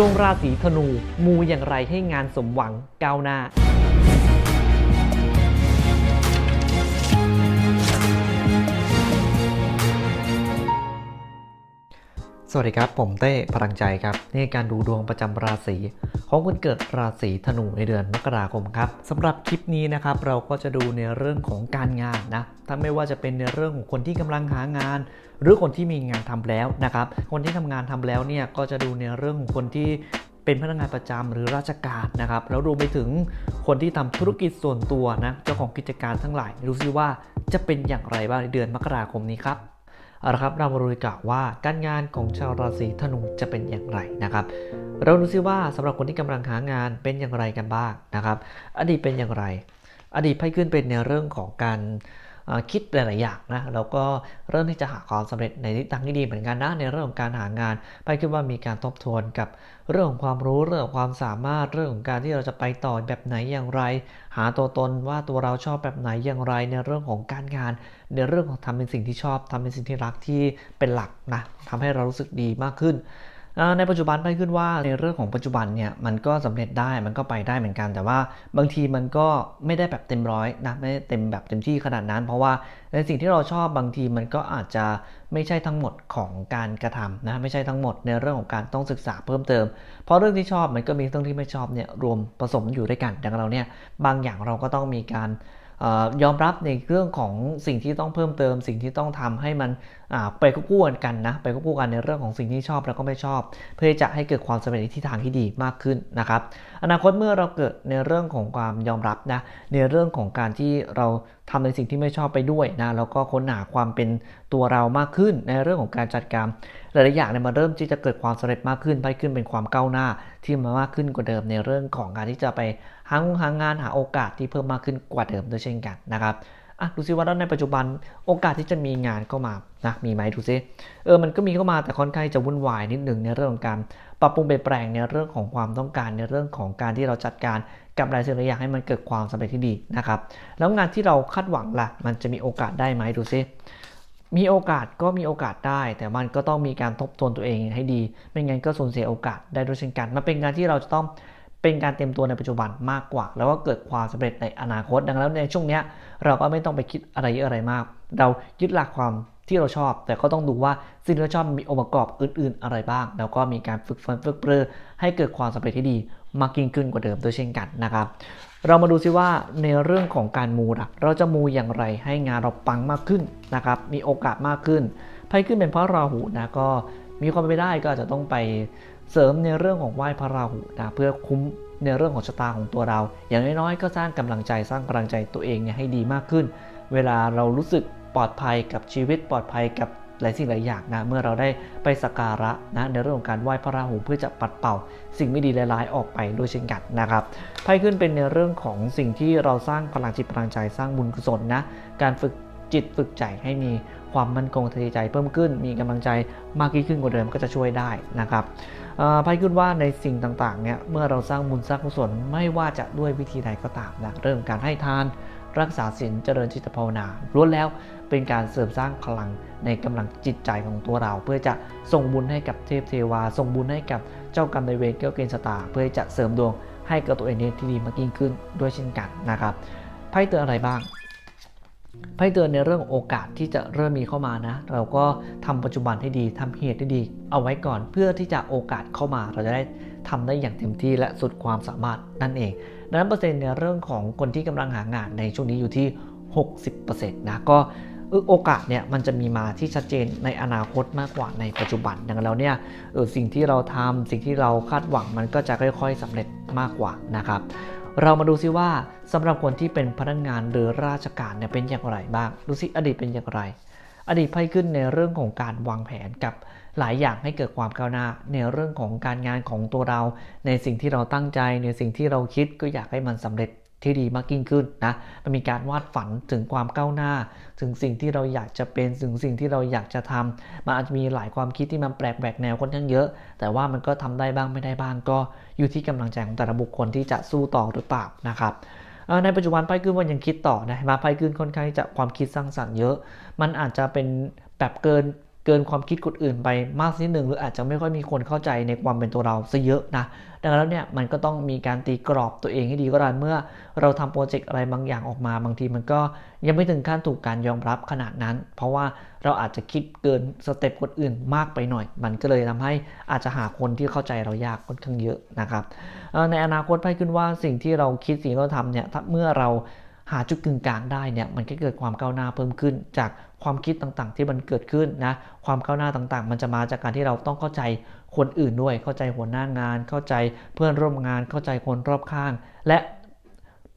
ดวงราศีธนูมูอย่างไรให้งานสมหวังก้าวหน้า สวัสดีครับ ผมเต้พลังใจครับนี่การดูดวงประจำราศีของคนเกิดราศีธนูในเดือนมกราคมครับสำหรับคลิปนี้นะครับเราก็จะดูในเรื่องของการงานนะถ้าไม่ว่าจะเป็นในเรื่องของคนที่กำลังหางาน หรือคนที่มีงานทำแล้วนะครับ คนที่ทำงานทำแล้วเนี่ยก็จะดูในเรื่องของคนที่เป็นพนักงานประจำหรือราชการนะครับ แล้วรวมไปถึงคนที่ทำธุรกิจส่วนตัวนะเจ้าของกิจการทั้งหลายดูซิว่าจะเป็นอย่างไรบ้างในเดือนมกราคมนี้ครับ เอาละครับเรามาดูกันว่าการงานของชาวราศีธนูจะเป็นอย่างไรนะครับ เราดูซิว่าสำหรับคนที่กำลังหางานเป็นอย่างไรกันบ้างนะครับ อดีตเป็นอย่างไร อดีตไพ่ขึ้นเป็นในเรื่องของการ คิดหลาย ๆ อย่างนะแล้วก็เริ่มที่จะหาความสำเร็จในทิศทางที่ดีเหมือนกันนะในเรื่องของการหางานไพ่ขึ้นว่ามีการทบทวนกับเรื่องของความรู้เรื่องของความสามารถเรื่องของการที่เราจะไปต่อแบบไหนอย่างไร หาตัวตนว่าตัวเราชอบแบบไหนอย่างไร ในเรื่องของการงาน ในเรื่องของทำเป็นสิ่งที่ชอบทำเป็นสิ่งที่รักที่เป็นหลักนะทำให้เรารู้สึกดีมากขึ้น ในปัจจุบันไปขึ้นว่าในเรื่องของปัจจุบันเนี่ยมันก็สำเร็จได้มันก็ไปได้เหมือนกัน แต่ว่าบางทีมันก็ไม่ได้แบบเต็มร้อยนะไม่ได้เต็มแบบเต็มที่ขนาดนั้น เพราะว่าในสิ่งที่เราชอบบางทีมันก็อาจจะไม่ใช่ทั้งหมดของการกระทำนะไม่ใช่ทั้งหมดในเรื่องของการต้องศึกษาเพิ่มเติม เพราะเรื่องที่ชอบมันก็มีเรื่องที่ไม่ชอบเนี่ยรวมผสมอยู่ด้วยกันดังนั้นเราเนี่ยบางอย่างเราก็ต้องมีการ ยอมรับในเรื่องของสิ่งที่ต้องเพิ่มเติม สิ่งที่ต้องทำให้มันไปควบคู่กันนะไปควบคู่กันในเรื่องของสิ่งที่ชอบแล้วก็ไม่ชอบ เพื่อจะให้เกิดความสำเร็จในทิศทางที่ดีมากขึ้นนะครับ อนาคตเมื่อเราเกิดในเรื่องของความยอมรับนะในเรื่องของการที่เราทำในสิ่งที่ไม่ชอบไปด้วยนะแล้วก็ค้นหาความเป็นตัวเรามากขึ้น ในเรื่องของการจัดการหลายๆอย่างเนี่ยมันเริ่มที่จะเกิดความสำเร็จมากขึ้นไปขึ้นเป็นความก้าวหน้าที่มามากขึ้นกว่าเดิมในเรื่องของการที่จะไป หางหางานหาโอกาสที่เพิ่มมากขึ้นกว่าเดิมด้วยเช่นกันนะครับอะดูซิว่าแล้วในปัจจุบันโอกาสที่จะมีงานเข้ามานะมีไหมดูซิเออมันก็มีเข้ามาแต่ค่อนข้างจะวุ่นวายนิดหนึ่งในเรื่องของการปรับปรุงเปลี่ยนแปลงในเรื่องของความต้องการในเรื่องของการที่เราจัดการกับหลายสิ่งหลายอย่างให้มันเกิดความสำเร็จที่ดีนะครับแล้วงานที่เราคาดหวังล่ะมันจะมีโอกาสได้ไหมดูซิมีโอกาสก็มีโอกาสได้ แต่มันก็ต้องมีการทบทวนตัวเองให้ดี ไม่งั้นก็สูญเสียโอกาสได้ด้วยเช่นกันมันเป็นการที่เราจะต้อง เป็นการเตรียมตัวในปัจจุบันมากกว่า แล้วก็เกิดความสำเร็จในอนาคต ดังนั้นในช่วงนี้เราก็ไม่ต้องไปคิดอะไรเยอะอะไรมาก เรายึดหลักความที่เราชอบ แต่ก็ต้องดูว่าสิ่งที่เราชอบมีองค์ประกอบอื่น ๆ อะไรบ้าง แล้วก็มีการฝึกฝนฝึกเปรือให้เกิดความสำเร็จที่ดีมากยิ่งขึ้นกว่าเดิมด้วยเช่นกันนะครับ เรามาดูซิว่าในเรื่องของการมูล่ะเราจะมูอย่างไรให้งานเราปังมากขึ้นนะครับมีโอกาสมากขึ้นไพ่ขึ้นเป็นเพราะราหูนะก็มีความเป็นไปได้ก็อาจจะต้องไป เสริมในเรื่องของไหว้พระราหูนะเพื่อคุ้มในเรื่องของชะตาของตัวเรา อย่างน้อยๆก็สร้างกำลังใจสร้างกำลังใจตัวเองเนี่ยให้ดีมากขึ้น เวลาเรารู้สึกปลอดภัยกับชีวิตปลอดภัยกับหลายสิ่งหลายอย่างนะเมื่อเราได้ไปสักการะนะในเรื่องของการไหว้พระราหูเพื่อจะปัดเป่า สิ่งไม่ดีร้ายๆออกไปด้วยเช่นกันนะครับไพ่ขึ้นเป็นในเรื่องของสิ่งที่เราสร้างพลังจิตพลังใจสร้างบุญกุศลนะการฝึก จิตฝึกใจให้มีความมั่นคงทางจิตใจเพิ่มขึ้น มีกำลังใจมากยิ่งขึ้นกว่าเดิมก็จะช่วยได้นะครับไพ่ขึ้นว่าในสิ่งต่างๆเนี่ยเมื่อเราสร้างบุญสร้างกุศลไม่ว่าจะด้วยวิธีใดก็ตามนะเรื่องการให้ทานรักษาศีลเจริญจิตภาวนาล้วนแล้วเป็นการเสริมสร้างพลังในกำลังจิตใจของตัวเรา เพื่อจะส่งบุญให้กับเทพเทวา ส่งบุญให้กับเจ้ากรรมนายเวรเกี่ยวเกณฑ์ชะตาเพื่อจะเสริมดวงให้กับตัวเองที่ดีมากยิ่งขึ้นด้วยเช่นกันนะครับไพ่เตือนอะไรบ้าง ไพ่เตือนในเรื่องโอกาสที่จะเริ่มมีเข้ามานะ เราก็ทำปัจจุบันให้ดีทำเหตุให้ดี เอาไว้ก่อนเพื่อที่จะโอกาสเข้ามา เราจะได้ทำได้อย่างเต็มที่และสุดความสามารถนั่นเอง ดังนั้นเปอร์เซ็นต์ในเรื่องของคนที่กำลังหางานในช่วงนี้อยู่ที่ 60%นะก็โอกาสเนี่ยมันจะมีมาที่ชัดเจนในอนาคตมากกว่าในปัจจุบันดังนั้นแล้วเนี่ยสิ่งที่เราทำสิ่งที่เราคาดหวังมันก็จะค่อย ๆสำเร็จมากกว่านะครับ เรามาดูซิว่าสำหรับคนที่เป็นพนักงานหรือราชการเนี่ยเป็นอย่างไรบ้าง ดูซิอดีตเป็นอย่างไร อดีตไพ่ขึ้นในเรื่องของการวางแผนกับหลายอย่างให้เกิดความก้าวหน้า ในเรื่องของการงานของตัวเรา ในสิ่งที่เราตั้งใจในสิ่งที่เราคิดก็อยากให้มันสำเร็จ ที่ดีมากยิ่งขึ้นนะ มันมีการวาดฝันถึงความก้าวหน้า ถึงสิ่งที่เราอยากจะเป็น ถึงสิ่งที่เราอยากจะทำมันอาจจะมีหลายความคิดที่มันแปลกแหวกแนวค่อนข้างเยอะ แต่ว่ามันก็ทำได้บ้างไม่ได้บ้างก็อยู่ที่กำลังใจของแต่ละบุคคลที่จะสู้ต่อหรือเปล่านะครับในปัจจุบันไพ่ขึ้นว่ายังคิดต่อนะมาไพ่ขึ้นค่อนข้างที่จะความคิดสร้างสรรค์เยอะ มันอาจจะเป็นแบบเกิน เกินความคิดคนอื่นไปมากนิดหนึ่งหรืออาจจะไม่ค่อยมีคนเข้าใจในความเป็นตัวเราซะเยอะนะดังนั้นแล้วเนี่ยมันก็ต้องมีการตีกรอบตัวเองให้ดีก็ได้เมื่อเราทำโปรเจกต์อะไรบางอย่างออกมา บางทีมันก็ยังไม่ถึงขั้นถูกการยอมรับขนาดนั้น เพราะว่าเราอาจจะคิดเกินสเต็ปคนอื่นมากไปหน่อย มันก็เลยทำให้อาจจะหาคนที่เข้าใจเรายากค่อนข้างเยอะนะครับในอนาคตไปขึ้นว่าสิ่งที่เราคิดสิ่งที่เราทำเนี่ยเมื่อเราหาจุดกึ่งกลางได้เนี่ยมันก็เกิดความก้าวหน้าเพิ่มขึ้นจาก ความคิดต่างๆ ที่มันเกิดขึ้นนะความก้าวหน้าต่างๆ มันจะมาจากการที่เราต้องเข้าใจคนอื่นด้วย เข้าใจหัวหน้างาน เข้าใจเพื่อนร่วมงาน เข้าใจคนรอบข้าง และ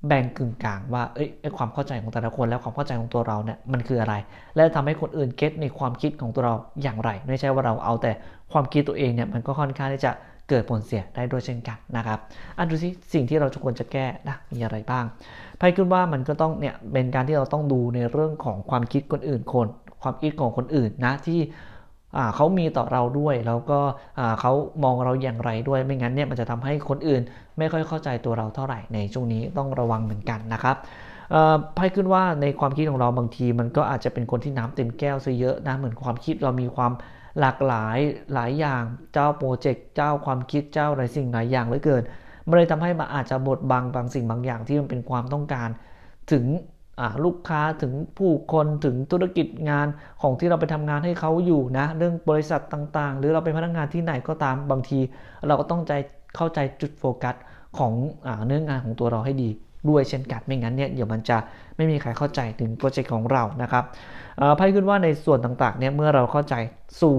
แบ่งกึ่งกลางว่าเอ้ยไอ้ความเข้าใจของแต่ละคนและความเข้าใจของตัวเราเนี่ยมันคืออะไร และทำให้คนอื่นเก็ตในความคิดของตัวเราอย่างไร ไม่ใช่ว่าเราเอาแต่ความคิดตัวเองเนี่ยมันก็ค่อนข้างที่จะ เกิดผลเสียได้ด้วยเช่นกันนะครับอันดูสิสิ่งที่เราควรจะแก้นะมีอะไรบ้างไพ่ขึ้นว่ามันก็ต้องเนี่ยเป็นการที่เราต้องดูในเรื่องของความคิดคนอื่นคน ความคิดของคนอื่นนะที่เขามีต่อเราด้วย แล้วก็เขามองเราอย่างไรด้วย ไม่งั้นเนี่ยมันจะทำให้คนอื่น ไม่ค่อยเข้าใจตัวเราเท่าไหร่ในช่วงนี้ต้องระวังเหมือนกันนะครับไพ่ขึ้นว่าในความคิดของเราบางที มันก็อาจจะเป็นคนที่น้ำเต็มแก้วซะเยอะนะเหมือนความคิดเรามีความ หลากหลายหลายอย่างเจ้าโปรเจกต์เจ้าความคิดเจ้าอะไรสิ่งหลายอย่างเหลือเกินมันเลยทำให้มันอาจจะบดบังบางสิ่งบางอย่างที่มันเป็นความต้องการ ถึงลูกค้าถึงผู้คนถึงธุรกิจงานของที่เราไปทำงานให้เขาอยู่นะ เรื่องบริษัทต่างๆ หรือเราเป็นพนักงานที่ไหนก็ตามบางที เราก็ต้องใจเข้าใจจุดโฟกัสของเนื้องานของตัวเราให้ดี ด้วยเช่นกันไม่งั้นเนี่ยเดี๋ยวมันจะไม่มีใครเข้าใจถึงโปรเจกต์ของเรานะครับไพ่ขึ้นว่าในส่วนต่างๆเนี่ยเมื่อเราเข้าใจสู่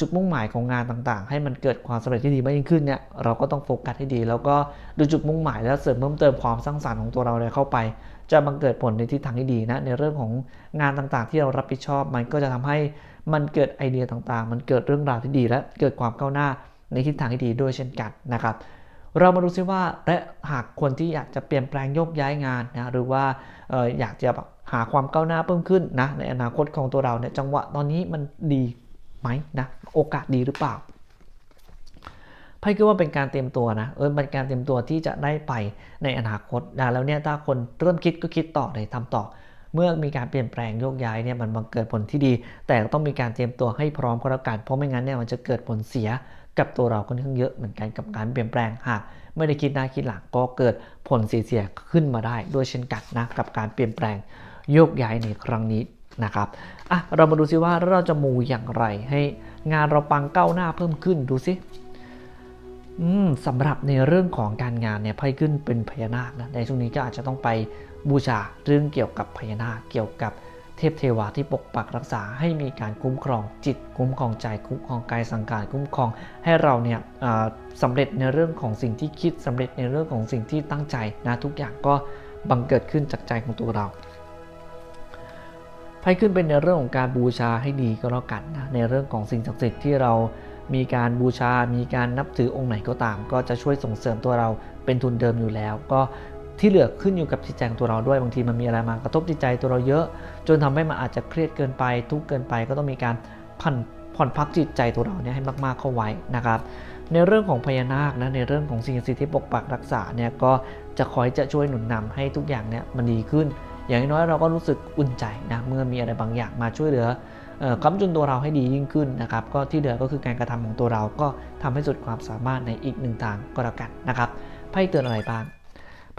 จุดมุ่งหมายของงานต่างๆ ให้มันเกิดความสำเร็จที่ดีมากยิ่งขึ้นเนี่ยเราก็ต้องโฟกัสให้ดี แล้วก็ดูจุดมุ่งหมายแล้วเสริมเพิ่มเติมความสร้างสรรค์ของตัวเราเลยเข้าไป จะบังเกิดผลในทิศทางที่ดีนะในเรื่องของงานต่างๆ ที่เรารับผิดชอบ มันก็จะทำให้มันเกิดไอเดียต่างๆ มันเกิดเรื่องราวที่ดี และเกิดความก้าวหน้าในทิศทางที่ดีด้วยเช่นกันนะครับ เรามาดูซิว่าและหากคนที่อยากจะเปลี่ยนแปลงโยกย้ายงานนะหรือว่าอออยากจะหาความก้าวหน้าเพิ่มขึ้นนะในอนาคตของตัวเราเนี่ยจังหวะตอนนี้มันดีไหมนะโอกาสดีหรือเปล่าไพ่ก็ว่าเป็นการเตรียมตัวนะเออเป็นการเตรียมตัวที่จะได้ไปในอนาคตนะแล้วเนี่ยถ้าคนเริ่มคิดก็คิดต่อเลยทำต่อ เมื่อมีการเปลี่ยนแปลงโยกย้ายเนี่ยมันบังเกิดผลที่ดี แต่ต้องมีการเตรียมตัวให้พร้อมก็แล้วกันเพราะไม่งั้นเนี่ยมันจะเกิดผลเสีย กับตัวเราค่อนข้างเยอะเหมือนกันกับการเปลี่ยนแปลงหากไม่ได้คิดหน้าคิดหลังก็เกิดผลเสียขึ้นมาได้ด้วยเช่นกันนะกับการเปลี่ยนแปลงโยกย้ายในครั้งนี้นะครับอะเรามาดูซิว่าเราจะมูอย่างไรให้งานเราปังก้าวหน้าเพิ่มขึ้นดูซิอืมสำหรับในเรื่องของการงานเนี่ยไพ่ขึ้นเป็นพญานาคนะในช่วงนี้ก็อาจจะต้องไปบูชาเรื่องเกี่ยวกับพญานาคเกี่ยวกับ เทพเทวาที่ปกปักรักษาให้มีการคุ้มครองจิตคุ้มครองใจคุ้มครองกายสังการคุ้มครองให้เราเนี่ยสำเร็จในเรื่องของสิ่งที่คิดสำเร็จในเรื่องของสิ่งที่ตั้งใจนะทุกอย่างก็บังเกิดขึ้นจากใจของตัวเราไพ่ขึ้นเป็นในเรื่องของการบูชาให้ดีก็แล้วกันนะในเรื่องของสิ่งศักดิ์สิทธิ์ที่เรามีการบูชา มีการนับถือองค์ไหนก็ตาม ก็จะช่วยส่งเสริมตัวเราเป็นทุนเดิมอยู่แล้ว ก็ ที่เหลือขึ้นอยู่กับจิตใจของตัวเราด้วยบางทีมันมีอะไรมากระทบจิตใจตัวเราเยอะ จนทำให้มันอาจจะเครียดเกินไป ทุกเกินไปก็ต้องมีการผ่อนผ่อนพักจิตใจตัวเราเนี่ยให้มากๆเข้าไว้นะครับ ในเรื่องของพญานาคนะในเรื่องของสิ่งศักดิ์สิทธิ์ที่ปกปักรักษาเนี่ยก็จะคอยจะช่วยหนุนนำให้ทุกอย่างเนี่ยมันดีขึ้น อย่างน้อยเราก็รู้สึกอุ่นใจนะเมื่อมีอะไรบางอย่างมาช่วยเหลือค้ำจุนตัวเราให้ดียิ่งขึ้นนะครับ ก็ที่เหลือก็คือการกระทำของตัวเราก็ทำให้สุดความสามารถในอีกหนึ่งทางก็แล้วกันนะครับไพ่เตือนอะไรบ้าง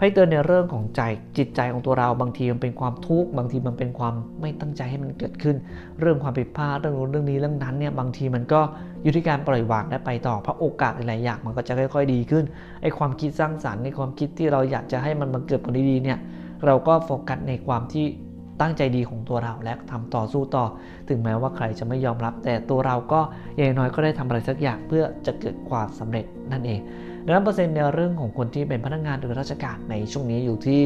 ไพ่เตือนในเรื่องของใจจิตใจของตัวเราบางทีมันเป็นความทุกข์บางทีมันเป็นความไม่ตั้งใจให้มันเกิดขึ้น เรื่องความผิดพลาดเรื่องนู้นเรื่องนี้เรื่องนั้นเนี่ยบางทีมันก็อยู่ที่การปล่อยวางและไปต่อเพราะโอกาสหลายๆอย่างมันก็จะค่อย ๆ ดีขึ้นไอ้ความคิดสร้างสรรค์ในความคิดที่เราอยากจะให้มันบังเกิดผลดีๆเนี่ยเราก็โฟกัสในความที่ ตั้งใจดีของตัวเราและทำต่อสู้ต่อ ถึงแม้ว่าใครจะไม่ยอมรับ แต่ตัวเราก็อย่างน้อยก็ได้ทำอะไรสักอย่างเพื่อจะเกิดความสำเร็จนั่นเองดังนั้นเปอร์เซ็นต์ในเรื่องของคนที่เป็นพนักงานหรือราชการในช่วงนี้อยู่ที่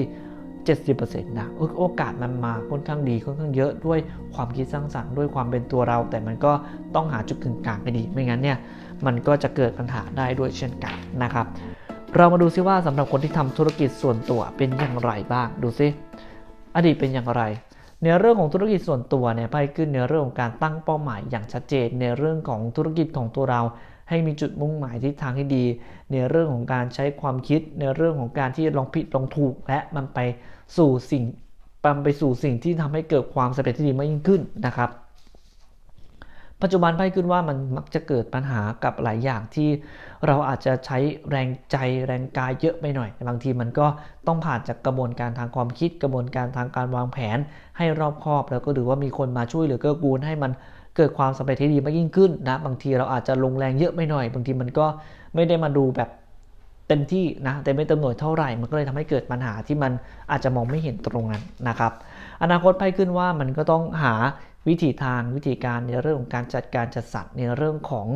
70%นะโอกาสมันมาค่อนข้างดีค่อนข้างเยอะด้วยความคิดสร้างสรรค์ด้วยความเป็นตัวเรา แต่มันก็ต้องหาจุดกึ่งกลางให้ดี ไม่งั้นเนี่ยมันก็จะเกิดปัญหาได้ด้วยเช่นกันนะครับ เรามาดูซิว่าสำหรับคนที่ทำธุรกิจส่วนตัวเป็นอย่างไรบ้างดูซิ อดีตเป็นอย่างไรในเรื่องของธุรกิจส่วนตัวเนี่ยไพ่ขึ้นในเรื่องของการตั้งเป้าหมายอย่างชัดเจน ในเรื่องของธุรกิจของตัวเรา ให้มีจุดมุ่งหมายที่ทางที่ดี ในเรื่องของการใช้ความคิด ในเรื่องของการที่ลองผิดลองถูก และมันไปสู่สิ่งมันไปสู่สิ่งที่ทำให้เกิดความสำเร็จที่ดีมากยิ่งขึ้นนะครับ ปัจจุบันไพ่ขึ้นว่ามันมักจะเกิดปัญหากับหลายอย่างที่เราอาจจะใช้แรงใจแรงกายเยอะไปหน่อย บางทีมันก็ต้องผ่านจากกระบวนการทางความคิดกระบวนการทางการวางแผน ให้รอบคอบ แล้วก็ดูว่ามีคนมาช่วยเหลือเกื้อกูลให้มันเกิดความสำเร็จที่ดีมากยิ่งขึ้นนะบางทีเราอาจจะลงแรงเยอะไปหน่อย บางทีมันก็ไม่ได้มาดูแบบเต็มที่นะแต่ไม่เต็มหน่วยเท่าไหร่ มันก็เลยทำให้เกิดปัญหาที่มันอาจจะมองไม่เห็นตรงนั้นนะครับ อนาคตไพ่ขึ้นว่ามันก็ต้องหา วิธีทางวิธีการในเรื่องของการจัดการจัดสรรในเรื่องของ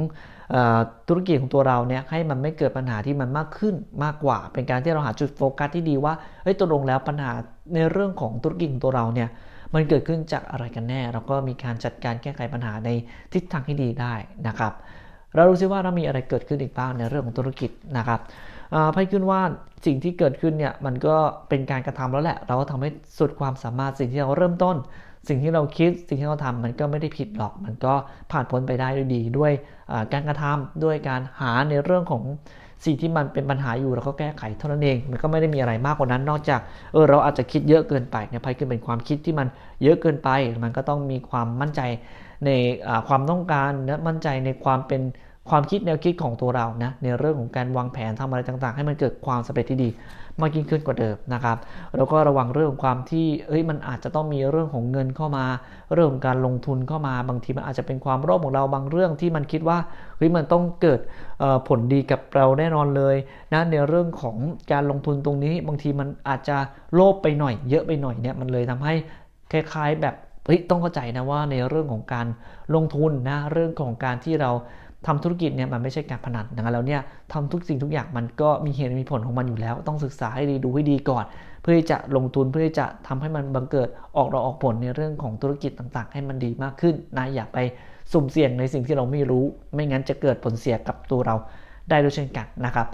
ธุรกิจของตัวเราเนี่ยให้มันไม่เกิดปัญหาที่มันมากขึ้นมากกว่า เป็นการที่เราหาจุดโฟกัสที่ดีว่าเฮ้ยตกลงแล้วปัญหาในเรื่องของธุรกิจของตัวเราเนี่ยมันเกิดขึ้นจากอะไรกันแน่ เราก็มีการจัดการแก้ไขปัญหาในทิศทางที่ดีได้นะครับ เรารู้ซิว่าเรามีอะไรเกิดขึ้นอีกบ้างในเรื่องของธุรกิจนะครับไพ่ขึ้นว่าสิ่งที่เกิดขึ้นเนี่ยมันก็เป็นการกระทำแล้วแหละ เราก็ทำให้สุดความสามารถสิ่งที่เราเริ่มต้น สิ่งที่เราคิดสิ่งที่เราทำมันก็ไม่ได้ผิดหรอก มันก็ผ่านพ้นไปได้ด้วยดีด้วยการกระทำด้วยการหาในเรื่องของสิ่งที่มันเป็นปัญหาอยู่เราก็แก้ไขเท่านั้นเอง มันก็ไม่ได้มีอะไรมากกว่านั้น นอกจากเออเราอาจจะคิดเยอะเกินไปเนี่ยไพ่ขึ้นเป็นความคิดที่มันเยอะเกินไป มันก็ต้องมีความมั่นใจในความต้องการและมั่นใจในความเป็นความคิดแนวคิดของตัวเรานะในเรื่องของการวางแผนทำอะไรต่าง ๆ ให้มันเกิดความสำเร็จที่ดี มากยิ่งขึ้นกว่าเดิมนะครับแล้วก็ระวังเรื่องความที่เอ้ยมันอาจจะต้องมีเรื่องของเงินเข้ามา เรื่องของการลงทุนเข้ามาบางทีมันอาจจะเป็นความโลภของเราบางเรื่องที่มันคิดว่าเฮ้ยมันต้องเกิดผลดีกับเราแน่นอนเลยนะในเรื่องของการลงทุนตรงนี้ บางทีมันอาจจะโลภไปหน่อย เยอะไปหน่อยเนี่ยมันเลยทำให้คล้ายๆแบบเฮ้ยต้องเข้าใจนะว่าในเรื่องของการลงทุนนะเรื่องของการที่เรา ทำธุรกิจเนี่ยมันไม่ใช่การพนันดังนั้นแล้วเนี่ยทำทุกสิ่งทุกอย่างมันก็มีเหตุมีผลของมันอยู่แล้ว ต้องศึกษาให้ดีดูให้ดีก่อน เพื่อที่จะลงทุนเพื่อที่จะทำให้มันบังเกิดออกเราออกผลในเรื่องของธุรกิจต่างๆ ให้มันดีมากขึ้นนะอย่าไปสุ่มเสี่ยงในสิ่งที่เราไม่รู้ ไม่งั้นจะเกิดผลเสียกับตัวเราได้ด้วยเช่นกันนะครับ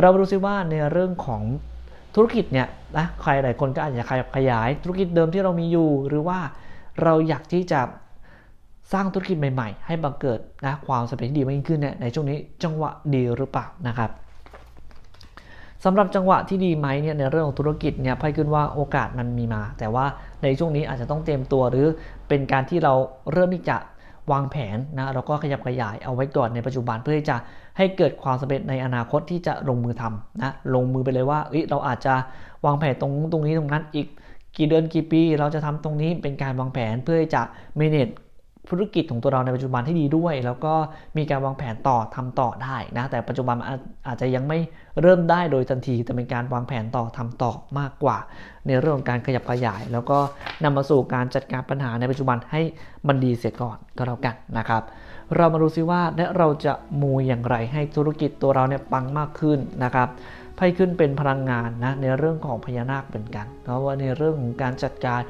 เราดูซิว่าในเรื่องของธุรกิจเนี่ยนะใครหลายคนก็อาจจะขยาย ธุรกิจเดิมที่เรามีอยู่ หรือว่าเราอยากที่จะ สร้างธุรกิจใหม่ๆ ให้บังเกิดนะความสำเร็จดีมากยิ่งขึ้นเนี่ยในช่วงนี้จังหวะดีหรือเปล่านะครับสำหรับจังหวะที่ดีไหมเนี่ยในเรื่องของธุรกิจเนี่ยพ่ขึ้นว่าโอกาสมันมีมา แต่ว่าในช่วงนี้อาจจะต้องเตรียมตัวหรือเป็นการที่เราเริ่มที่จะวางแผนนะเราก็ขยับขยายเอาไว้ก่อนในปัจจุบันเพื่อที่จะให้เกิดความสำเร็จในอนาคตที่จะลงมือทำนะลงมือไปเลยว่าเเราอาจจะวางแผนตรงตรงนี้ตรงนั้นอีกกี่เดือนกี่ปี เราจะทำตรงนี้เป็นการวางแผนเพื่อจะ manage ธุรกิจของตัวเราในปัจจุบันที่ดีด้วย แล้วก็มีการวางแผนต่อทำต่อได้นะแต่ปัจจุบันอาจจะยังไม่เริ่มได้โดยทันทีแต่เป็นการวางแผนต่อทำต่อมากกว่า ในเรื่องของการขยับขยาย แล้วก็นำมาสู่การจัดการปัญหาในปัจจุบันให้มันดีเสียก่อนก็แล้วกันนะครับ เรามาดูซิว่าและเราจะมูอย่างไรให้ธุรกิจตัวเราเนี่ยปังมากขึ้นนะครับ ไพ่ขึ้นเป็นพลังงานนะในเรื่องของพญานาคเหมือนกันเพราะว่าในเรื่องของการจัดการ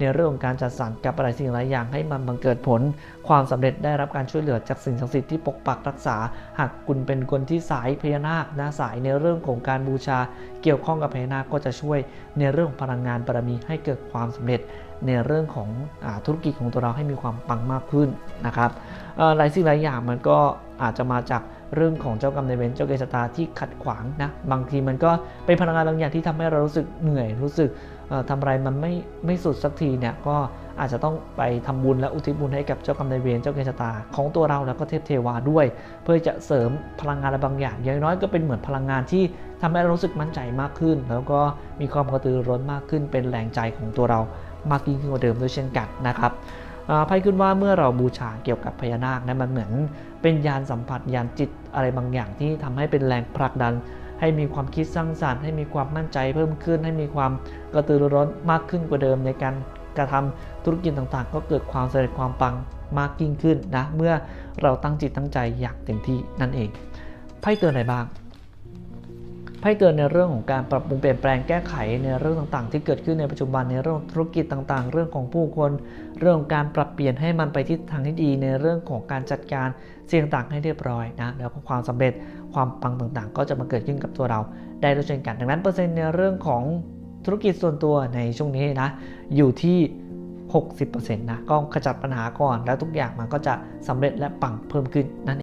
ในเรื่องของการจัดสรรกับอะไรสิ่งหลายอย่างให้มันบังเกิดผล ความสำเร็จได้รับการช่วยเหลือจากสิ่งศักดิ์สิทธิ์ที่ปกปักรักษา หากคุณเป็นคนที่สายพญานาคนะสายในเรื่องของการบูชา เกี่ยวข้องกับพญานาคก็จะช่วยในเรื่องพลังงานบารมีให้เกิดความสำเร็จในเรื่องของอธุรกิจของตัวเราให้มีความปังมากขึ้นนะครับหลายสิ่งหลายอย่างมันก็อาจจะมาจาก เรื่องของเจ้ากรรมในเวรเจ้าเกศตาที่ขัดขวางนะบางทีมันก็เป็นพลังงานบางอย่างที่ทำให้เรารู้สึกเหนื่อยรู้สึกทำอะไรมันไม่ไม่สุดสักทีเนี่ยก็อาจจะต้องไปทำบุญและอุทิศบุญให้กับเจ้ากรรมนายเวรเจ้าเกศตาของตัวเราแล้วก็เทพเทวาด้วย เพื่อจะเสริมพลังงานอะไรบางอย่าง อย่างน้อยก็เป็นเหมือนพลังงานที่ทำให้เรารู้สึกมั่นใจมากขึ้น แล้วก็มีความกระตือร้นมากขึ้นเป็นแรงใจของตัวเรามากยิ่งขึ้นกว่าเดิมด้วยเช่นกันนะครับ ไพ่ขึ้นว่าเมื่อเราบูชาเกี่ยวกับพญานาคนะมันเหมือนเป็นยานสัมผัสยานจิตอะไรบางอย่างที่ทำให้เป็นแรงผลักดัน ให้มีความคิดสร้างสารรค์ให้มีความมั่นใจเพิ่มขึ้น ให้มีความกระตือรือร้นมากขึ้นกว่าเดิมในการกระทำธุรกิจต่างๆ ก็เกิดความสำเร็จความปังมากยิ่งขึ้นนะเมื่อเราตั้งจิตตั้งใจอยากเต็มที่นั่นเองไพ่เตือนอะไรบ้าง ให้เกิดในเรื่องของการปรับปรุงเปลี่ยนแปลงแก้ไขในเรื่องต่างๆ ที่เกิดขึ้นในปัจจุบันในเรื่องธุรกิจต่างๆ เรื่องของผู้คนเรื่องการปรับเปลี่ยนให้มันไปทิศทางที่ดีในเรื่องของการจัดการเสี่ยงต่างให้เรียบร้อยนะแล้วก็ความสำเร็จความปังต่างๆ ก็จะมาเกิดขึ้นกับตัวเรา ได้ด้วยเช่นกัน ดังนั้นเปอร์เซ็นต์ในเรื่องของธุรกิจส่วนตัวในช่วงนี้นะอยู่ที่60%นะก็ขจัดปัญหาก่อนแล้วทุกอย่างมันก็จะสำเร็จและปังเพิ่มขึ้นนั่น